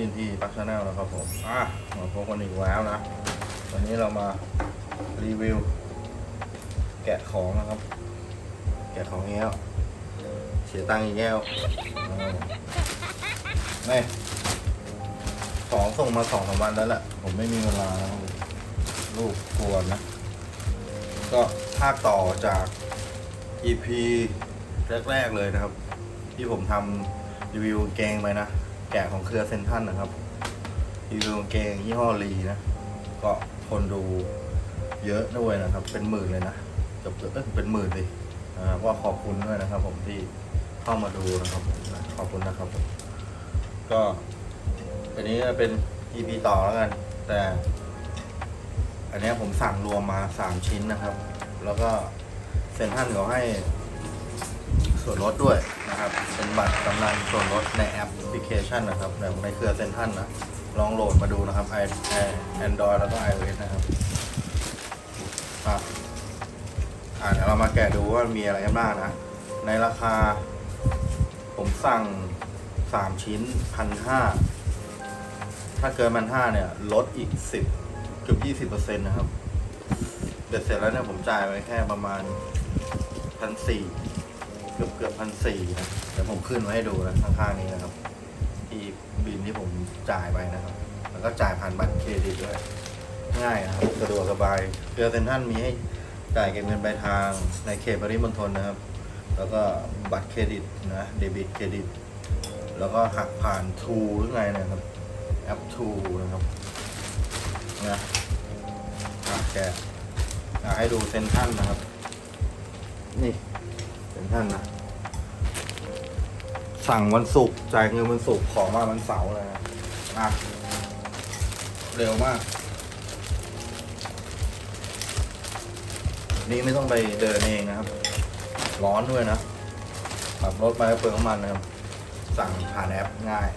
ทีนทีปักชาแนลนะครับผมอะมาพบกันอีกแล้วนะ วันนี้เรามารีวิว แกะของนะครับ แกะของอีกแล้วเสียตังค์อีกแล้วเออไม่ของส่งมาสองสามวันแล้วแหละผมไม่มีเวลาแล้วครับลูกกวนนะ ก็ภาคต่อจาก EP แรก ๆ เลยนะครับ ที่ผมทำรีวิวกางเกงไปนะ แกะของเครือเซนทันนะครับรีวิวกางเกงยี่ห้อลีนะ ก็คนดูเยอะด้วยนะครับ เป็นหมื่นเลยนะเกือบเอ้ยเป็นหมื่นสิอ่าขอบคุณด้วยนะครับ ผมที่เข้ามาดูนะครับผมขอบคุณนะครับผมก็อันนี้เป็น EP ต่อแล้วกัน แต่ อันนี้ผมสั่งรวมมาสามชิ้นนะครับ แล้วก็เซ็นทันเขาให้ ส่วนลดด้วยนะครับ เป็นบัตรกำนันส่วนลดในแอปพลิเคชันนะครับในในเครือเซ็นทรันนะ ลองโหลดมาดูนะครับ i Android แล้วก็ iOS นะครับอะอะเดี๋ยวเรามาแกะดูว่ามีอะไรกันบ้างนะ ในราคา ผมสั่งสามชิ้นพันห้าถ้าเกินพันห้าเนี่ย ลดอีกสิบเกือบยี่สิบเปอร์เซ็นต์นะครับเบ็ดเสร็จแล้วเนี่ยผมจ่ายไปแค่ประมาณพันสี่ กือบเกือบพันสี่นะเดี๋ยวผมขึ้นไว้ให้ดูนะข้างๆนี้นะครับ ที่บินที่ผมจ่ายไปนะครับ แล้วก็จ่ายผ่านบัตรเครดิตด้วย ง่ายนะครับสะดวกสบายเรือเซ็นทรัลมีให้จ่ายเก็บเงินปลายทางในเขตปริมณฑลนะครับ แล้วก็บัตรเครดิตนะเดบิตเครดิต แล้วก็หักผ่านทูหรือไงนะครับแอปทูนะครับนะอะแกะอะให้ดูเซ็นทรันนะครับ นี่ เซนทรันนะ สั่งวันศุกร์จ่ายเงินวันศุกร์ของมาวันเสาร์เลยนะอะเร็วมาก นี่ไม่ต้องไปเดินเองนะครับ ร้อนด้วยนะขับรถไปเปลืองน้ำมันนะครับ สั่งผ่านแอปง่าย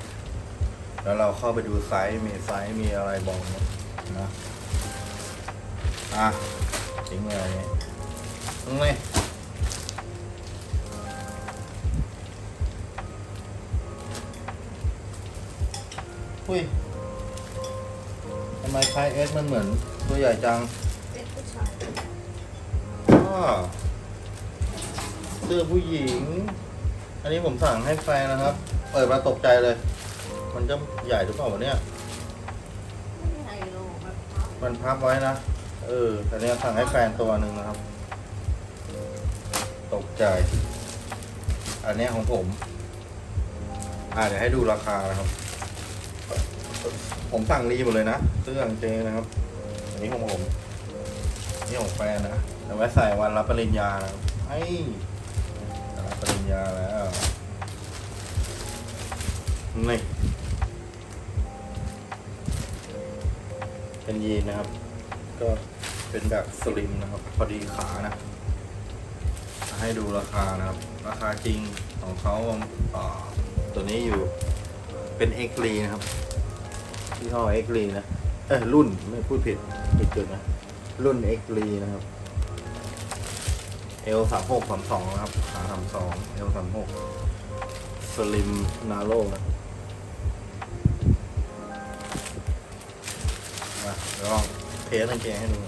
แล้วเราเข้าไปดูไซส์มีไซส์มีอะไรบอกนะ อะทิ้งเลยทิ้งเลย อุ้ยทำไมไซส์เอสมันเหมือนตัวใหญ่จังเป็นผู้ชายอ้อเสื้อผู้หญิง อันนี้ผมสั่งให้แฟนนะครับ เปิดมาตกใจเลย มันจะใหญ่หรือเปล่าวะเนี่ย ไม่ใช่โลแบบเขามันพับไว้นะ เออ แต่เนี้ยสั่งให้แฟนตัวหนึ่งนะครับ ตกใจ อันเนี้ยของผม อ่าเดี๋ยวให้ดูราคานะครับ ผมสั่งรีหมดเลยนะเสื้อกางเกงนะครับอันนี้ของผมนี่ของแฟนนะเอาไว้ใส่วันรับปริญญานะครับไอ้รับปริญญาแล้วนี่เป็นยีนนะครับ ก็เป็นแบบสลิมนะครับ พอดีขานะให้ดูราคานะครับ ราคาจริงของเขาตัวนี้อยู่เป็นเอ็กลีนะครับ ที่ห้อเอ็กลีนะ เออรุ่นไม่พูดผิดผิดจุดนะ รุ่นเอ็กลีนะครับเอลสามหกสามสองนะครับขาสามสองเอลสามหกสลิมนาโร่นะมาลองเทสกางเกงให้ดู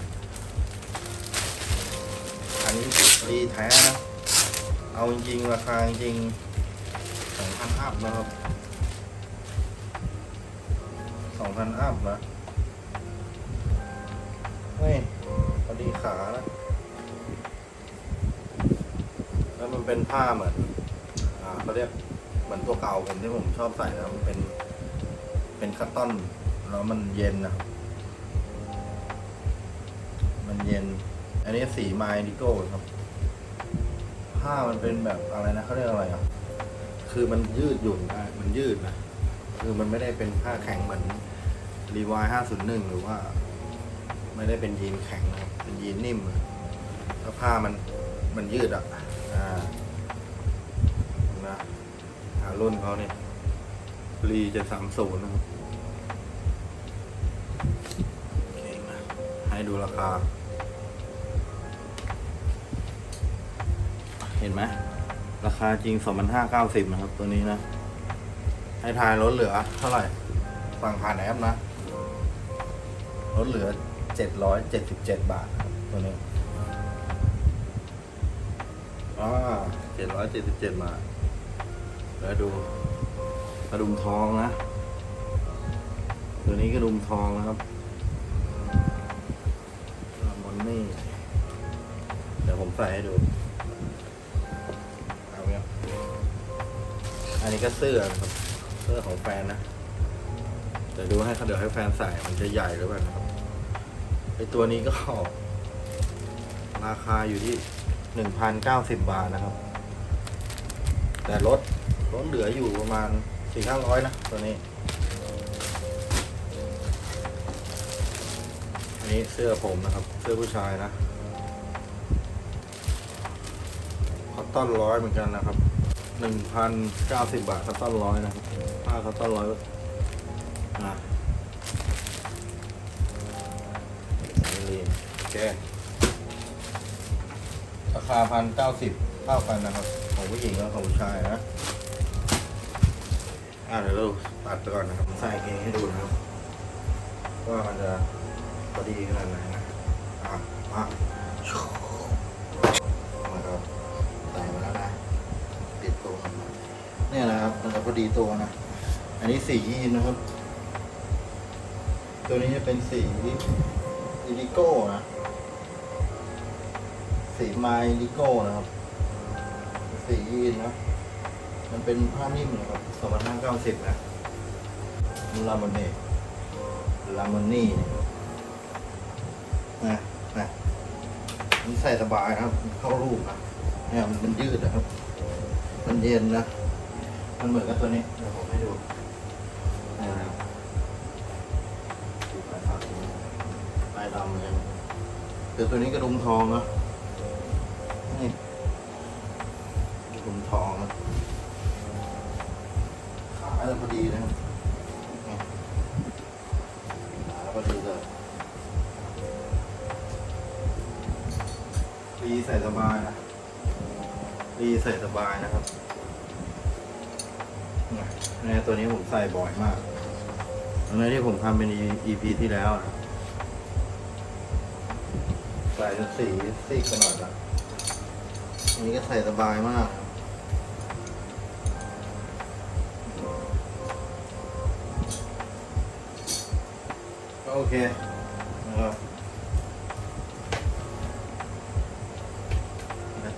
อันนี้ดีแท้นะ เอาจริงๆ ราคาจริงสองพันอัพนะครับ สองพันอัพนะเฮ้ยพอดีขานะ แล้วมันเป็นผ้าเหมือน อ่าเขาเรียกเหมือนตัวเก่าผมที่ผมชอบใส่นะมันเป็น เป็นคัตตอน แล้วมันเย็นนะมันเย็น อันนี้สีไมล์ดิโก้ครับ ผ้ามันเป็นแบบอะไรนะเขาเรียกอะไรอะ คือมันยืดหยุ่นได้มันยืดนะ คือมันไม่ได้เป็นผ้าแข็งเหมือนรีวายห้าศูนย์หนึ่งหรือว่า ไม่ได้เป็นยีนแข็งนะครับเป็นยีนนิ่มแล้วผ้ามันมันยืดอะอ่านะหารุ่นเขาเนี่ยรีจะสามศูนย์นะครับให้ดูราคา เห็นไหมราคาจริง2,590นะครับตัวนี้นะ ให้ทายลดเหลือ เท่าไหร่ สั่งผ่านแอปนะลดเหลือเจ็ดร้อยเจ็ดสิบเจ็ดบาทครับตัวนี้อ่าเจ็ดร้อยเจ็ดสิบเจ็ดบาท แล้วดูกระดุมทองนะ ตัวนี้กระดุมทองนะครับมอนนี่ เดี๋ยวผมใส่ให้ดูเอาเนี่ยอันนี้ก็เสื้อนะครับ เสื้อของแฟนนะเดี๋ยวดูให้เขาเดี๋ยวให้แฟนใส่มันจะใหญ่หรือเปล่านะครับไอตัวนี้ก็ ราคาอยู่ที่หนึ่งพันเก้าสิบบาทนะครับ แต่ลดลดเหลืออยู่ประมาณสี่ห้าร้อยนะตัวนี้อันนี้เสื้อผมนะครับ เสื้อผู้ชายนะคอตตอนร้อยเหมือนกันนะครับหนึ่งพันเก้าสิบบาทคอตตอนร้อยนะครับ ผ้าคอตตอนร้อยนะนี่โอเคราคาพันเก้าสิบเท่ากันนะครับ ของผู้หญิงและของผู้ชายนะอ่าเดี๋ยวเราตัดก่อนนะครับ ใส่เกงให้ดูนะครับ ว่ามันจะพอดีขนาดไหนนะ อะ มามาครับใส่มาแล้วนะติดตัวมัน เนี่ยนะครับมันจะพอดีตัวนะ อันนี้สียีนนะครับ ตัวนี้จะเป็นสีอิลิโก้นะ สีไมลิโก้นะครับ สียีนนะ มันเป็นผ้านิ่มนะครับสองพันห้าเก้าสิบนะลามเน่ลาโมนี่นะนะมันใส่สบายนะครับ เข้ารูปนะเนี่ยมันยืดนะครับ มันเย็นนะ มันเหมือนกับตัวนี้เดี๋ยวผมให้ดูนี่นะครับลายถักลายดำเลยคือตัวนี้กระดุมทองนะนี่กระดุมทองนะขาจะพอดีนะครับขาพอดีเลยรีใส่สบายนะรีใส่สบายนะครับ เนี่ยตัวนี้ผมใส่บ่อยมากตอนนั้ที่ผมทำเป็น EP ที่แล้วนะใส่สีซีกไปหน่อยละอันนี้ก็ใส่สบายมากก็โอเคนะครับ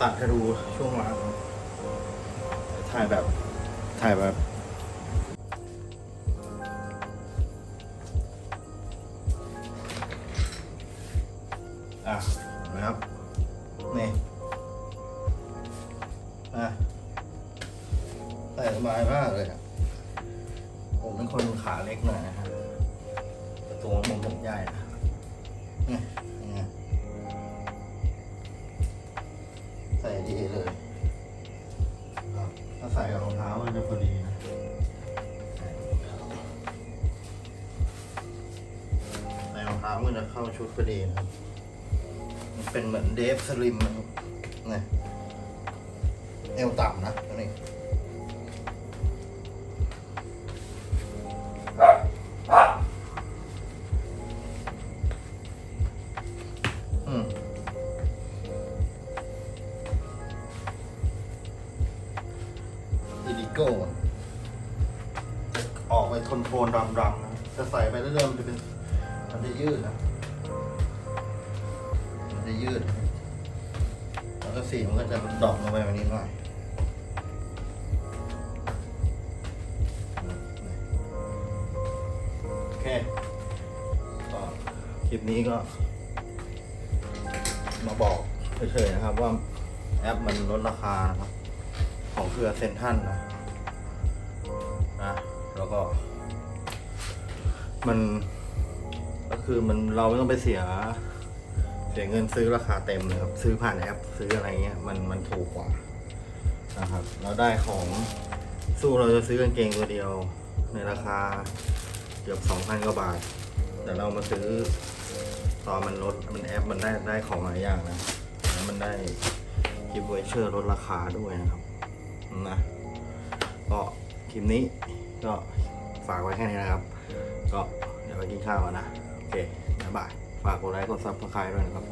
ตัดให้ดูช่วงหลังถ่ายแบบ ถ่ายแบบ แต่ตัวผมผมใหญ่นะเนี่ยเนี่ยใส่ดีเลย ถ้าใส่กับรองเท้ามันจะพอดีนะใส่รองเท้ามันจะเข้าชุดพอดีนะครับ มันเป็นเหมือนเดฟสลิมนะครับเนี่ยเอวต่ำนะตัวนี้ อิลจะออกไปทนโทนดำๆนะจะใส่ไปเรื่อยๆมันจะเป็นมันจะยืดนะมันจะยืด แล้วก็สีมันก็จะดรอปลงไปแบบนี้หน่อยโอเคก็คลิปนี้ก็ มาบอกเฉยๆนะครับว่าแอปมันลดราคานะครับ ของเครือเซนทันนะ แล้วก็ มันก็คือมันเราไม่ต้องไปเสีย เสียเงินซื้อราคาเต็มเลยครับ ซื้อผ่านแอป ซื้ออะไรเงี้ย มันมันถูกกว่านะครับ เราได้ของสู้เราจะซื้อกางเกงตัวเดียว ในราคาเกือบสองพันกว่าบาท แต่เรามาซื้อตอนมันลดมันแอปมันได้ได้ของหลายอย่างนะแล้วมันได้กิฟต์วเชอร์ลดราคาด้วยนะครับนะก็ คลิปนี้ก็ฝากไว้แค่นี้นะครับ ก็เดี๋ยวไปกินข้าวก่อนนะ โอเคบ๊ายบาย ฝากกดไลค์กดซับสไครต์ด้วยนะครับ